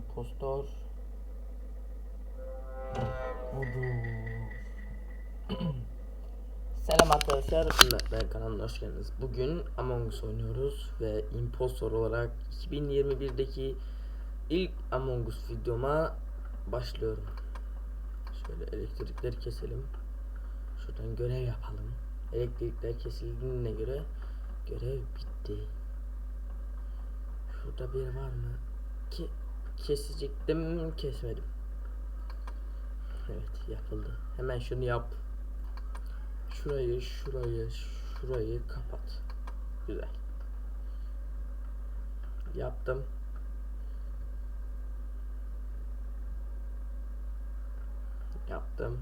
impostor. Selam arkadaşlar, ben kanalına hoş geldiniz. Bugün Among Us oynuyoruz ve impostor olarak 2021'deki ilk Among Us videoma başlıyorum. Şöyle elektrikleri keselim. Şuradan görev yapalım. Elektrikler kesildiğine göre görev bitti. Şurada bir var mı? Ki kesecektim kesmedim. Evet yapıldı. Hemen şunu yap. Şurayı, şurayı, şurayı kapat. Güzel. Yaptım. Yaptım.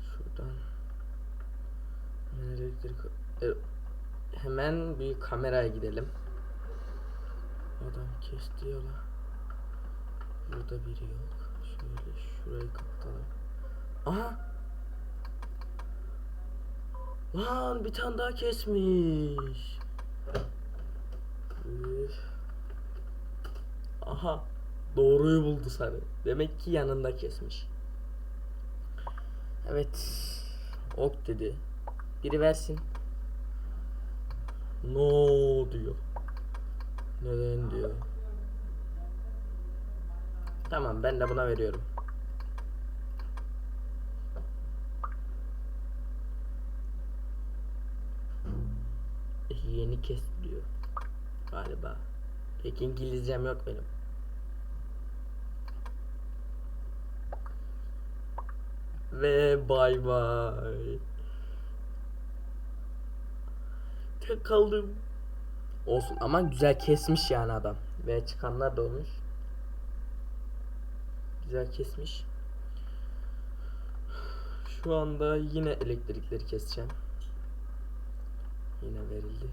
Şuradan hemen elektrik e, hemen bir kameraya gidelim. Adam kesti yola. Burada biri yok. Şöyle şurayı kapatalım. Aha! Lan bir tane daha kesmiş. Üf. Aha. Doğruyu buldu sarı. Demek ki yanında kesmiş. Evet. Ok dedi. Biri versin. No diyor. Neden diyor. Tamam ben de buna veriyorum. Yeni kes diyor. Galiba. Pek İngilizcem yok benim. Ve bay bay. Kaldım. Olsun ama güzel kesmiş yani adam. Ve çıkanlar da olmuş. Güzel kesmiş. Şu anda yine elektrikleri keseceğim. Yine verildi.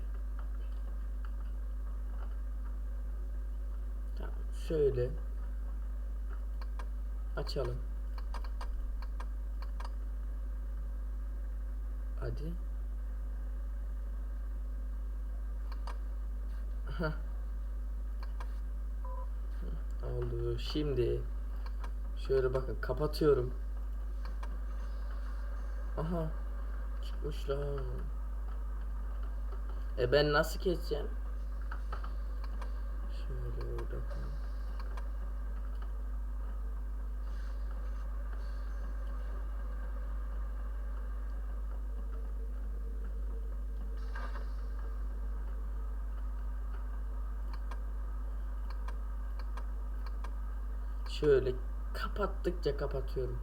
Şöyle açalım. Hadi. Oldu. Şimdi şöyle bakın kapatıyorum. Aha. Çıkmışlar. E ben nasıl keseceğim? Şöyle kapattıkça kapatıyorum.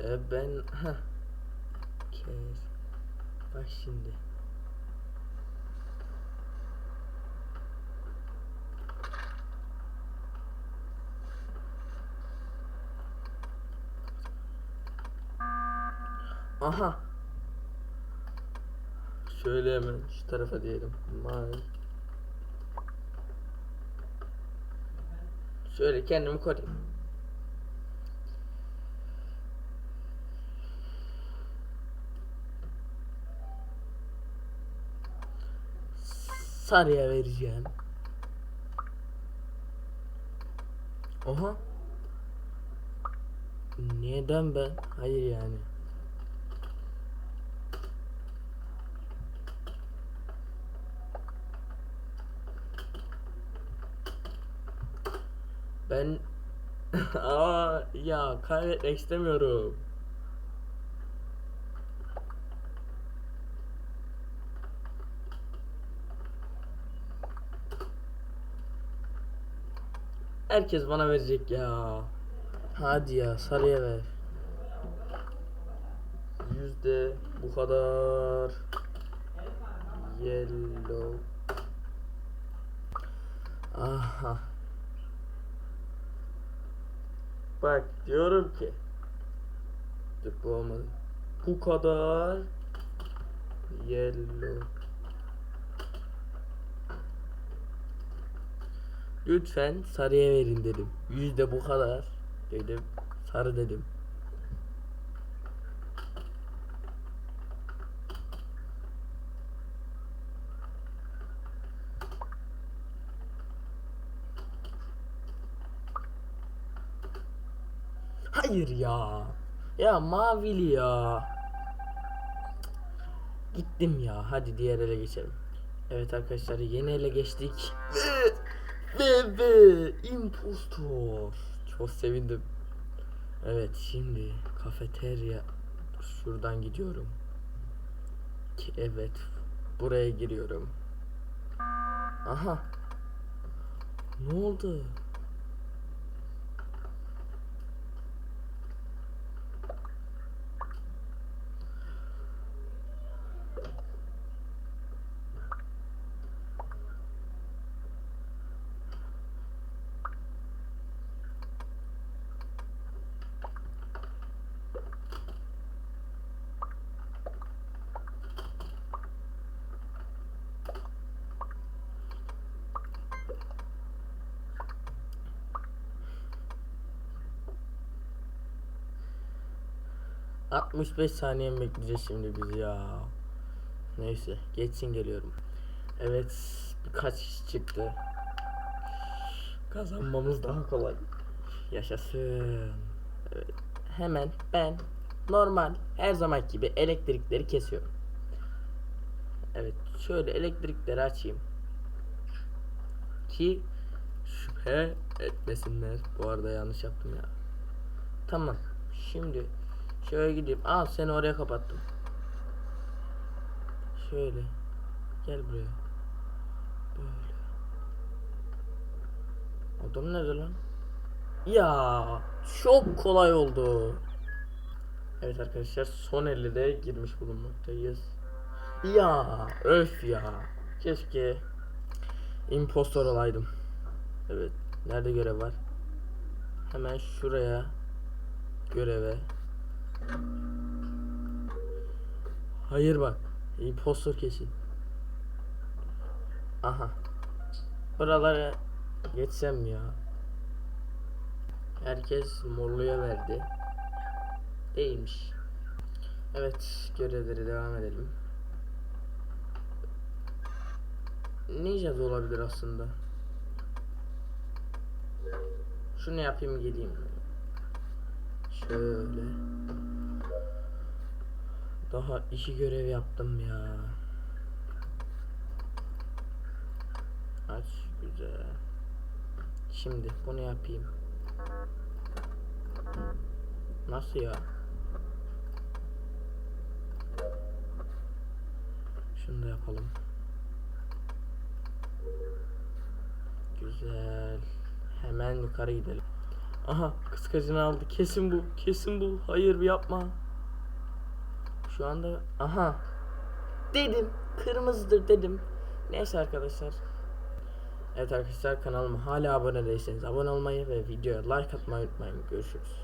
E ben ha kes. Bak şimdi. Aha. Şöyle hemen şu tarafa diyelim. May. Şöyle kendimi koruyayım. Sarıya vereceğim. Oha. Neden ben? Hayır yani. Ben Aa ya kaybetmek istemiyorum. Herkes bana verecek ya. Hadi ya sarıya ver. Yüzde bu kadar. Yellow. Aha. Bak diyorum ki. Dur bu olmadı. Bu kadar. Yellow. Lütfen sarıya verin dedim. Yüzde bu kadar dedim. Sarı dedim. Hayır ya. Ya mavili ya. Gittim ya. Hadi diğer ele geçelim. Evet arkadaşlar yeni ele geçtik. Ve ve impostor. Çok sevindim. Evet şimdi kafeterya şuradan gidiyorum. Ki evet buraya giriyorum. Aha. Ne oldu? ...65 saniye mi bekleyeceğiz şimdi biz ya. Neyse geçsin geliyorum. Evet birkaç kişi çıktı. Kazanmamız daha kolay. Yaşasın. Evet. Hemen ben normal her zaman gibi elektrikleri kesiyorum. Evet şöyle elektrikleri açayım. Ki şüphe etmesinler. Bu arada yanlış yaptım ya. Tamam. Şimdi şöyle gideyim. Aa seni oraya kapattım. Şöyle. Gel buraya. Böyle. Adam nerede lan? Ya çok kolay oldu. Evet arkadaşlar son 50'de girmiş bulunmaktayız. Ya öf ya. Keşke impostor olaydım. Evet. Nerede görev var? Hemen şuraya göreve. Hayır bak. Impostor kesin. Aha. Buralara geçsem ya. Herkes morluya verdi. Değilmiş. Evet, görevlere devam edelim. Ninja da olabilir aslında. Şunu yapayım geleyim. Şöyle. Daha iki görev yaptım ya. Aç güzel. Şimdi bunu yapayım. Nasıl ya? Şunu da yapalım. Güzel. Hemen yukarı gidelim. Aha kıskacını aldı. Kesin bu. Kesin bu. Hayır yapma. Şu anda aha. Dedim. Kırmızıdır dedim. Neyse arkadaşlar. Evet arkadaşlar kanalıma hala abone değilseniz abone olmayı ve videoya like atmayı unutmayın. Görüşürüz.